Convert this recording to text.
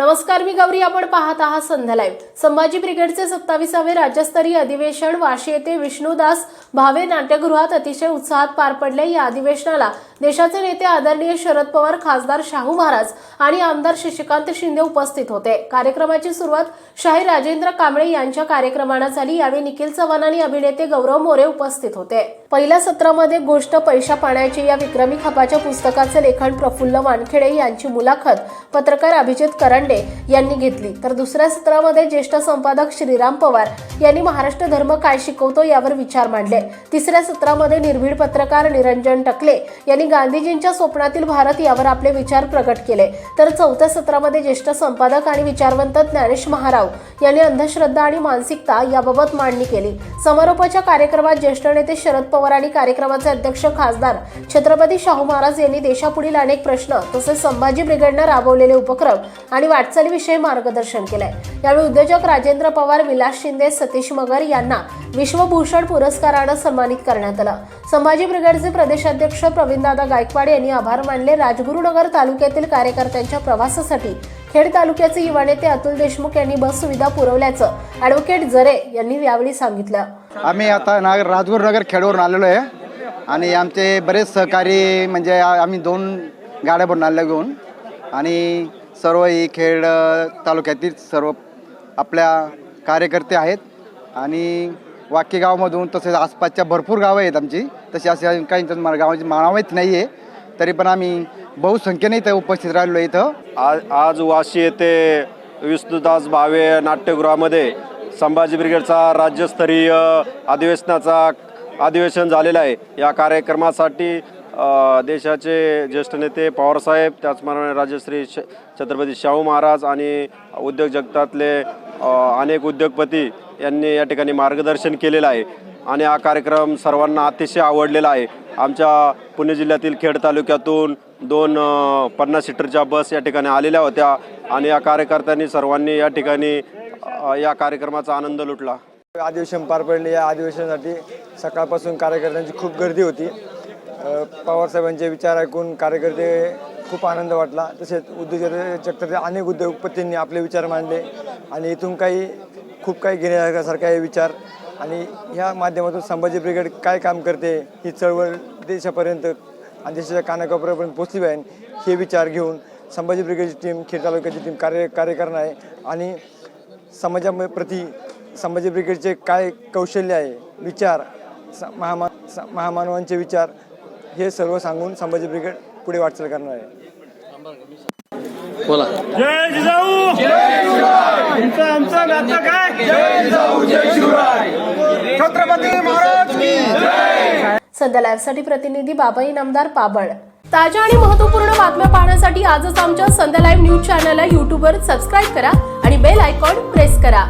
नमस्कार मी गौरी. आपण पाहत आहात संध्या लाईव्ह संभाजी ब्रिगेडचे सत्तावीसावे राज्यस्तरीय अधिवेशन वाशी येथे विष्णुदास भावे नाट्यगृहात अतिशय उत्साहात पार पडले. या अधिवेशनाला देशाचे नेते आदरणीय शरद पवार खासदार शाहू महाराज आणि आमदार शशिकांत शिंदे उपस्थित होते. कार्यक्रमाची सुरुवात शाहीर राजेंद्र कांबळे यांच्या कार्यक्रमानं झाली. यावेळी निखिल चव्हाण आणि अभिनेते गौरव मोरे उपस्थित होते. पहिल्या सत्रामध्ये गोष्ट पैशा पाण्याची या विक्रमी खपाच्या पुस्तकाचे लेखन प्रफुल्ल वानखेडे यांची मुलाखत पत्रकार अभिजित करण पांडे यांनी घेतली. तर दुसऱ्या सत्रामध्ये ज्येष्ठ संपादक श्रीराम पवार यांनी महाराष्ट्र धर्म काय शिकवतो यावर विचार मांडले. तिसऱ्या सत्रामध्ये निर्भीड पत्रकार निरंजन टकले यांनी गांधीजींच्या स्वप्नातील भारत यावर आपले विचार प्रकट केले. तर चौथ्या सत्रामध्ये ज्येष्ठ संपादक आणि विचारवंत ज्ञानेश महाराव यांनी अंधश्रद्धा आणि मानसिकता याबाबत मांडणी केली. समारोपाच्या कार्यक्रमात ज्येष्ठ नेते शरद पवार आणि कार्यक्रमाचे अध्यक्ष खासदार छत्रपती शाहू महाराज यांनी देशापुढील अनेक प्रश्न तसेच संभाजी ब्रिगेडनं राबवलेले उपक्रम आणि वाटचालीविषयी मार्गदर्शन केलंय. यावेळी उद्योजक राजेंद्र पवार विलास शिंदे सतीश मगर यांना विश्वभूषण पुरस्कारानं सन्मानित करण्यात आलं. संभाजी ब्रिगेडचे प्रदेशाध्यक्ष प्रवीणदादा गायकवाड यांनी आभार मानले. राजगुरुनगर तालुक्यातील कार्यकर्त्यांच्या प्रवासासाठी खेड तालुक्याचे युवा नेते अतुल देशमुख यांनी बस सुविधा पुरवल्याचं ॲडव्होकेट जरे यांनी यावेळी सांगितलं. आम्ही आता नाग राजगुरुनगर खेडवरून आलेलो आहे. आणि आमचे बरेच सहकारी म्हणजे आम्ही दोन गाड्या बनवल्या घेऊन. आणि सर्व ही खेड तालुक्यातील सर्व आपल्या कार्यकर्ते आहेत. आणि वाक्य गावामधून तसेच आसपासच्या भरपूर गावं आहेत आमची. तशी असे काही गावाची मानावत नाही आहे तरी पण आम्ही बहुसंख्येने इथं उपस्थित राहिलो इथं. आज आज वाशी येथे विष्णुदास भावे नाट्यगृहामध्ये संभाजी ब्रिगेडचा राज्यस्तरीय अधिवेशनाचा अधिवेशन झालेलं आहे. या कार्यक्रमासाठी देशाचे ज्येष्ठ नेते पवारसाहेब त्याचप्रमाणे राजश्री श छत्रपती शाहू महाराज आणि उद्योग जगतातले अनेक उद्योगपती यांनी या ठिकाणी मार्गदर्शन केलेलं आहे. आणि हा कार्यक्रम सर्वांना अतिशय आवडलेला आहे. आमच्या पुणे जिल्ह्यातील खेड तालुक्यातून दोन पन्नास सीटरच्या बस या ठिकाणी आलेल्या होत्या. आणि या कार्यकर्त्यांनी सर्वांनी या ठिकाणी या कार्यक्रमाचा आनंद लुटला. अधिवेशन पार पडले या अधिवेशनासाठी सकाळपासून कार्यकर्त्यांची खूप गर्दी होती. पवारसाहेबांचे विचार ऐकून कार्यकर्ते खूप आनंद वाटला. तसेच उद्योग जगतातील अनेक उद्योगपतींनी आपले विचार मांडले आणि इथून काही खूप काही घेण्यासारखा हे विचार. आणि ह्या माध्यमातून संभाजी ब्रिगेड काय काम करते ही चळवळ देशापर्यंत आणि देशाच्या कानाकोपऱ्यापर्यंत पोचली पाहिजे हे विचार घेऊन संभाजी ब्रिगेडची टीम खेड तालुक्याची टीम कार्य कार्य करणार आहे. आणि समाजाप्रती संभाजी ब्रिगेडचे काय कौशल्य आहे? विचार स महामा स महामानवांचे विचार हे सर्व सांगून संभाजी ब्रिगेड पुढे वाटचाल करणार आहे. जय जिजाऊ! आमचं नातं काय? छत्रपती महाराज की सध्या लाईव्हसाठी प्रतिनिधी बाबाई नामदार पाबळ. ताज्या आणि महत्त्वपूर्ण बातम्या पाहण्यासाठी आजच आमच्या संध्या लाईव्ह न्यूज चॅनलला यूट्यूबवर सबस्क्राईब करा आणि बेल आयकॉन प्रेस करा.